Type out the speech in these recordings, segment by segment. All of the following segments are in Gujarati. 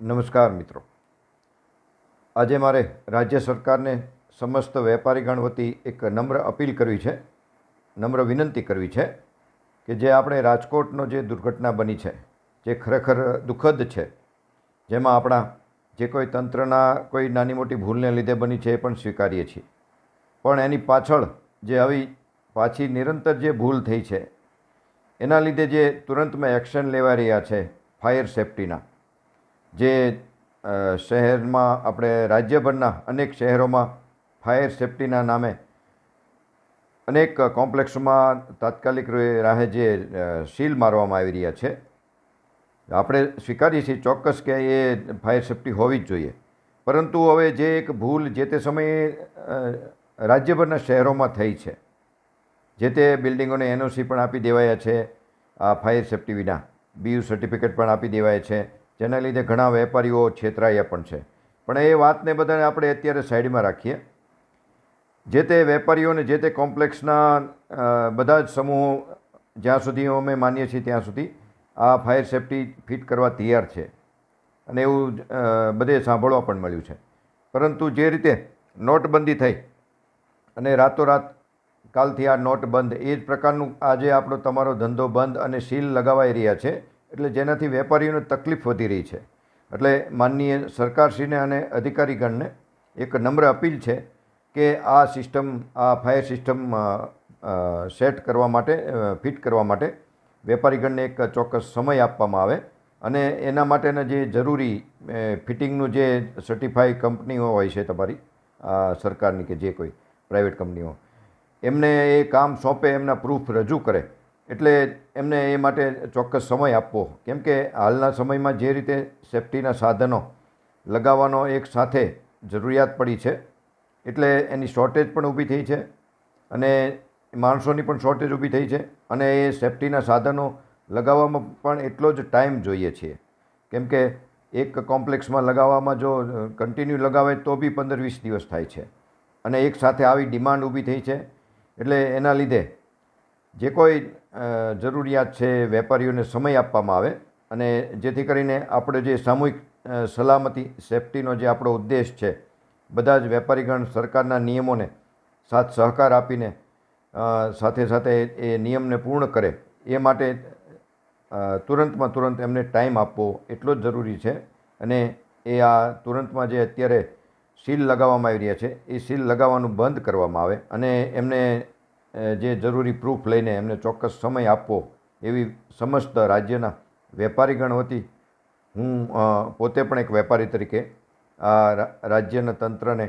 નમસ્કાર મિત્રો. આજે મારે રાજ્ય સરકારને સમસ્ત વેપારીગણ વતી એક નમ્ર અપીલ કરવી છે, નમ્ર વિનંતી કરવી છે કે જે આપણે રાજકોટનો જે દુર્ઘટના બની છે, જે ખરેખર દુઃખદ છે, જેમાં આપણા જે કોઈ તંત્રના કોઈ નાની મોટી ભૂલને લીધે બની છે એ પણ સ્વીકારીએ છીએ. પણ એની પાછળ જે આવી પાછી નિરંતર જે ભૂલ થઈ છે, એના લીધે જે તુરંતમાં એક્શન લેવા રહ્યા છે ફાયર સેફટીના જે શહેરમાં આપણે રાજ્યભરના અનેક શહેરોમાં ફાયર સેફટીના નામે અનેક કોમ્પ્લેક્સમાં તાત્કાલિક રાહે જે સીલ મારવામાં આવી રહ્યા છે. આપણે સ્વીકારીએ છીએ ચોક્કસ કે એ ફાયર સેફટી હોવી જ જોઈએ. પરંતુ હવે જે એક ભૂલ જે તે સમયે રાજ્યભરના શહેરોમાં થઈ છે, જે તે બિલ્ડિંગોને એનઓસી પણ આપી દેવાયા છે, આ ફાયર સેફટી વિના. બીયુ સર્ટિફિકેટ પણ આપી દેવાય છે. જેના લીધે ઘણા વેપારીઓ છેતરાયા પણ છે. પણ એ વાતને બધાને આપણે અત્યારે સાઈડમાં રાખીએ. જે તે વેપારીઓને, જે તે કોમ્પ્લેક્સના બધા જ સમૂહો જ્યાં સુધી અમે માનીએ છીએ ત્યાં સુધી આ ફાયર સેફટી ફિટ કરવા તૈયાર છે. અને એવું બધે સાંભળવા પણ મળ્યું છે. પરંતુ જે રીતે નોટબંધી થઈ અને રાતોરાત કાલથી આ નોટ બંધ એ જ પ્રકારનું આજે આપણો તમારો ધંધો બંધ અને સીલ લગાવાઈ રહ્યા છે એટલે જેનાથી વેપારીઓને તકલીફ વધી રહી છે. એટલે માનનીય સરકારશ્રીને અને અધિકારીગણને એક નમ્ર અપીલ છે કે આ સિસ્ટમ, આ ફાયર સિસ્ટમ સેટ કરવા માટે ફિટ કરવા માટે વેપારીગણને એક ચોક્કસ સમય આપવામાં આવે અને એના માટેના જે જરૂરી ફિટિંગનું જે સર્ટિફાઈ કંપનીઓ હોય છે તમારી સરકારની કે જે કોઈ પ્રાઇવેટ કંપનીઓ, એમને એ કામ સોંપે, એમના પ્રૂફ રજૂ કરે. એટલે એમને એ માટે ચોક્કસ સમય આપવો. કેમ કે હાલના સમયમાં જે રીતે સેફટીના સાધનો લગાવવાનો એક સાથે જરૂરિયાત પડી છે, એટલે એની શોર્ટેજ પણ ઊભી થઈ છે અને માણસોની પણ શોર્ટેજ ઊભી થઈ છે અને એ સેફ્ટીના સાધનો લગાવવામાં પણ એટલો જ ટાઈમ જોઈએ છીએ કેમ કે એક કોમ્પ્લેક્સમાં લગાવવામાં જો કન્ટિન્યુ લગાવે તો બી પંદર વીસ દિવસ થાય છે અને એક સાથે આવી ડિમાન્ડ ઊભી થઈ છે. એટલે એના લીધે જે કોઈ જરૂરિયાત છે વેપારીઓને સમય આપવામાં આવે અને જેથી કરીને આપણે જે સામૂહિક સલામતી, સેફટીનો જે આપણો ઉદ્દેશ છે, બધા જ વેપારીગણ સરકારના નિયમોને સાથ સહકાર આપીને સાથે સાથે એ નિયમને પૂર્ણ કરે, એ માટે તુરંતમાં તુરંત એમને ટાઈમ આપવો એટલો જ જરૂરી છે. અને એ આ તુરંતમાં જે અત્યારે સીલ લગાવવામાં આવી રહ્યા છે, એ સીલ લગાવવાનું બંધ કરવામાં આવે અને એમને જે જરૂરી પ્રૂફ લઈને એમને ચોક્કસ સમય આપવો, એવી સમસ્ત રાજ્યના વેપારીગણ વતી હું પોતે પણ એક વેપારી તરીકે આ રાજ્યના તંત્રને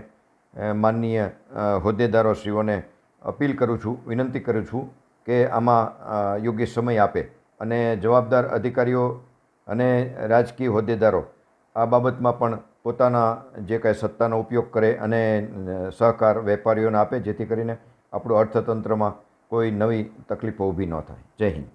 માનનીય હોદ્દેદારો હોદ્દેદારોશ્રીઓને અપીલ કરું છું, વિનંતી કરું છું કે આમાં યોગ્ય સમય આપે અને જવાબદાર અધિકારીઓ અને રાજકીય હોદ્દેદારો આ બાબતમાં પણ પોતાના જે કાંઈ સત્તાનો ઉપયોગ કરે અને સહકાર વેપારીઓને આપે, જેથી કરીને આપણું અર્થતંત્રમાં કોઈ નવી તકલીફો ઊભી ન થાય. જય હિન્દ.